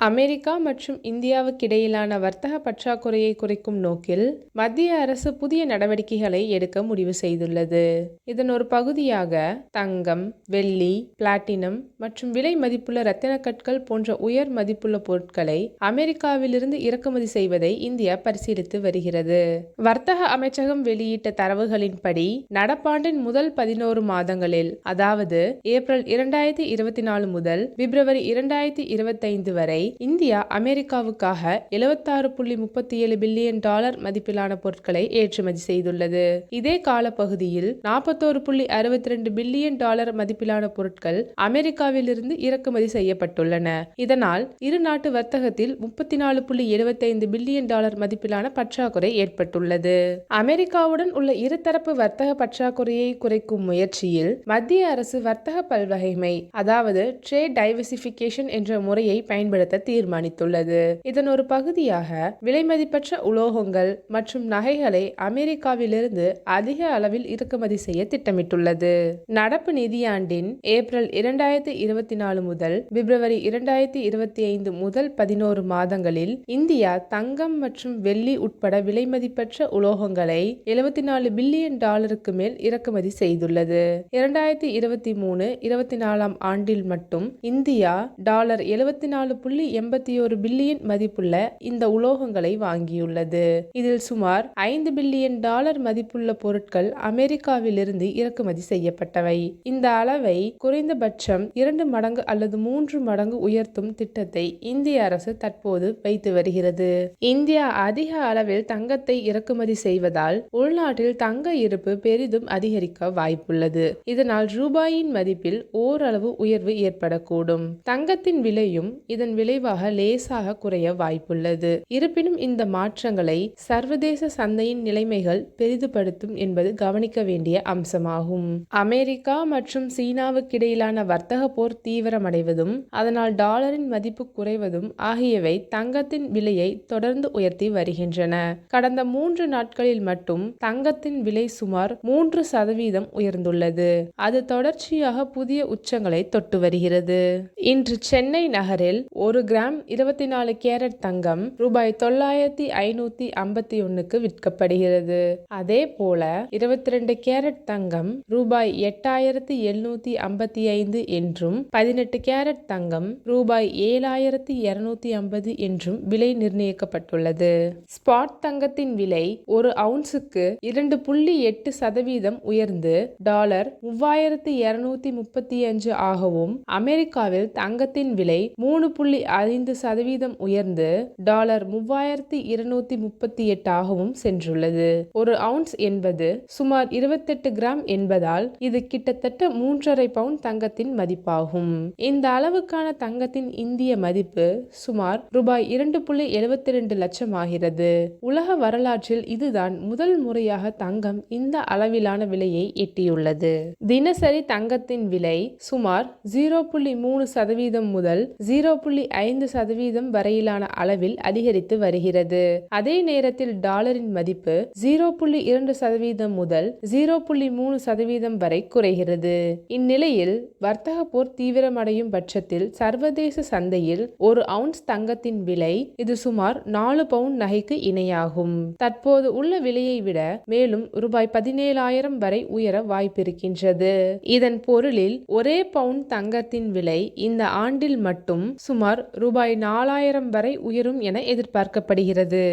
America மற்றும் இந்தியாவுக்கிடையிலான வர்த்தக பற்றாக்குறையை குறைக்கும் நோக்கில் மத்திய அரசு புதிய நடவடிக்கைகளை எடுக்க முடிவு செய்துள்ளது. இதன் ஒரு பகுதியாக தங்கம் வெள்ளி பிளாட்டினம் மற்றும் விலை மதிப்புள்ள இரத்தின கற்கள் போன்ற உயர் மதிப்புள்ள பொருட்களை அமெரிக்காவிலிருந்து இறக்குமதி செய்வதை இந்தியா பரிசீலித்து வருகிறது. வர்த்தக அமைச்சகம் வெளியிட்ட தரவுகளின்படி நடப்பாண்டின் முதல் பதினோரு மாதங்களில் அதாவது ஏப்ரல் இரண்டாயிரத்தி இருபத்தி நாலு முதல் பிப்ரவரி இரண்டாயிரத்தி இருபத்தைந்து வரை இந்தியா அமெரிக்காவுக்காக எழுபத்தாறு புள்ளி முப்பத்தி ஏழு பில்லியன் டாலர் மதிப்பிலான பொருட்களை ஏற்றுமதி செய்துள்ளது. இதே காலப்பகுதியில் நாற்பத்தோரு புள்ளி அறுபத்தி ரெண்டு பில்லியன் டாலர் மதிப்பிலான பொருட்கள் அமெரிக்காவிலிருந்து இறக்குமதி செய்யப்பட்டுள்ளன. இதனால் இரு நாட்டு வர்த்தகத்தில் முப்பத்தி நாலு புள்ளி எழுபத்தைந்து பில்லியன் டாலர் மதிப்பிலான பற்றாக்குறை ஏற்பட்டுள்ளது. அமெரிக்காவுடன் உள்ள இருதரப்பு வர்த்தக பற்றாக்குறையை குறைக்கும் முயற்சியில் மத்திய அரசு வர்த்தக பல்வகைமை அதாவது ட்ரேட் டைவர்சிபிகேஷன் என்ற முறையை பயன்படுத்த தீர்மானித்துள்ளது. இதன் ஒரு பகுதியாக விலைமதிப்பற்ற உலோகங்கள் மற்றும் நகைகளை அமெரிக்காவிலிருந்து அதிக அளவில் இறக்குமதி செய்ய திட்டமிட்டுள்ளது. நடப்பு நிதியாண்டின் ஏப்ரல் இரண்டாயிரத்தி இருபத்தி நாலு முதல் பிப்ரவரி இரண்டாயிரத்தி இருபத்தி ஐந்து முதல் பதினோரு மாதங்களில் இந்தியா தங்கம் மற்றும் வெள்ளி உட்பட விலைமதிப்பற்ற உலோகங்களை எழுபத்தி நாலு பில்லியன் டாலருக்கு மேல் இறக்குமதி செய்துள்ளது. இரண்டாயிரத்தி இருபத்தி மூணு இருபத்தி நாலாம் ஆண்டில் மட்டும் இந்தியா டாலர் எழுபத்தி நாலு புள்ளி எண்பத்தி ஒரு பில்லியன் மதிப்புள்ள இந்த உலோகங்களை வாங்கியுள்ளது. இதில் சுமார் ஐந்து பில்லியன் டாலர் மதிப்புள்ள பொருட்கள் அமெரிக்காவிலிருந்து இறக்குமதி செய்யப்பட்டவை. இந்த அளவை குறைந்தபட்சம் இரண்டு மடங்கு அல்லது மூன்று மடங்கு உயர்த்தும் திட்டத்தை இந்திய அரசு தற்போது வைத்து வருகிறது. இந்தியா அதிக அளவில் தங்கத்தை இறக்குமதி செய்வதால் உள்நாட்டில் தங்க இருப்பு பெரிதும் அதிகரிக்க வாய்ப்புள்ளது. இதனால் ரூபாயின் மதிப்பில் ஓரளவு உயர்வு ஏற்படக்கூடும். தங்கத்தின் விலையும் இதன் விலை விளைவாக லேசாக குறைய வாய்ப்புள்ளது. இருப்பினும் இந்த மாற்றங்களை சர்வதேச சந்தையின் நிலைமைகள் பெரிதுபடுத்தும் என்பது கவனிக்க வேண்டிய அம்சமாகும். அமெரிக்கா மற்றும் சீனாவுக்கிடையிலான வர்த்தக போர் தீவிரமடைவதும் அதனால் டாலரின் மதிப்பு குறைவதும் ஆகியவை தங்கத்தின் விலையை தொடர்ந்து உயர்த்தி வருகின்றன. கடந்த மூன்று நாட்களில் மட்டும் தங்கத்தின் விலை சுமார் மூன்று சதவீதம் உயர்ந்துள்ளது. அது தொடர்ச்சியாக புதிய உச்சங்களை தொட்டு வருகிறது. இன்று சென்னை நகரில் ஒரு கிராம் இருபத்தி நாலு கேரட் தங்கம் ரூபாய் தொள்ளாயிரத்தி ஐநூத்தி ஐம்பத்தி ஒன்னுக்கு விற்கப்படுகிறது. அதே போல இருபத்தி ரெண்டு கேரட் தங்கம் ரூபாய் எட்டாயிரத்தி எழுநூத்தி ஐம்பத்தி ஐந்து என்றும் பதினெட்டு கேரட் தங்கம் ரூபாய் ஏழாயிரத்தி இருநூத்தி ஐம்பது என்றும் விலை நிர்ணயிக்கப்பட்டுள்ளது. ஸ்பாட் தங்கத்தின் விலை ஒரு அவுன்ஸுக்கு இரண்டு புள்ளி எட்டு சதவீதம் உயர்ந்து டாலர் மூவாயிரத்தி இருநூத்தி முப்பத்தி அஞ்சு ஆகவும் அமெரிக்காவில் தங்கத்தின் விலை மூணு புள்ளி ஐந்து சதவீதம் உயர்ந்து டாலர் மூவாயிரத்தி இருநூத்தி முப்பத்தி எட்டாகவும் சென்றுள்ளது. ஒரு அவுன்ஸ் என்பது சுமார் இருபத்தெட்டு கிராம் என்பதால் இது கிட்டத்தட்ட மூன்றரை பவுண்ட் தங்கத்தின் மதிப்பாகும். இந்த அளவுக்கான தங்கத்தின் இந்திய மதிப்பு சுமார் ரூபாய் இரண்டு புள்ளி எழுபத்தி ரெண்டு லட்சம் ஆகிறது உலக வரலாற்றில் இதுதான் முதல் முறையாக தங்கம் இந்த அளவிலான விலையை எட்டியுள்ளது. தினசரி தங்கத்தின் விலை சுமார் ஜீரோ புள்ளி மூணு சதவீதம் முதல் ஜீரோ புள்ளி ஐந்து சதவீதம் வரையிலான அளவில் அதிகரித்து வருகிறது. அதே நேரத்தில் டாலரின் மதிப்பு ஜீரோ புள்ளி இரண்டு சதவீதம் முதல் ஜீரோ புள்ளி மூணு சதவீதம் வரை குறைகிறது. இந்நிலையில் வர்த்தக போர் தீவிரமடையும் பட்சத்தில் சர்வதேச சந்தையில் ஒரு அவுன்ஸ் தங்கத்தின் விலை இது சுமார் நாலு பவுண்ட் நகைக்கு இணையாகும். தற்போது உள்ள விலையை விட மேலும் ரூபாய் பதினேழாயிரம் வரை உயர வாய்ப்பிருக்கின்றது. இதன் பொருளில் ஒரே பவுண்ட் தங்கத்தின் விலை இந்த ஆண்டில் மட்டும் சுமார் ரூபாய் நாலாயிரம் வரை உயரும் என எதிர்பார்க்கப்படுகிறது.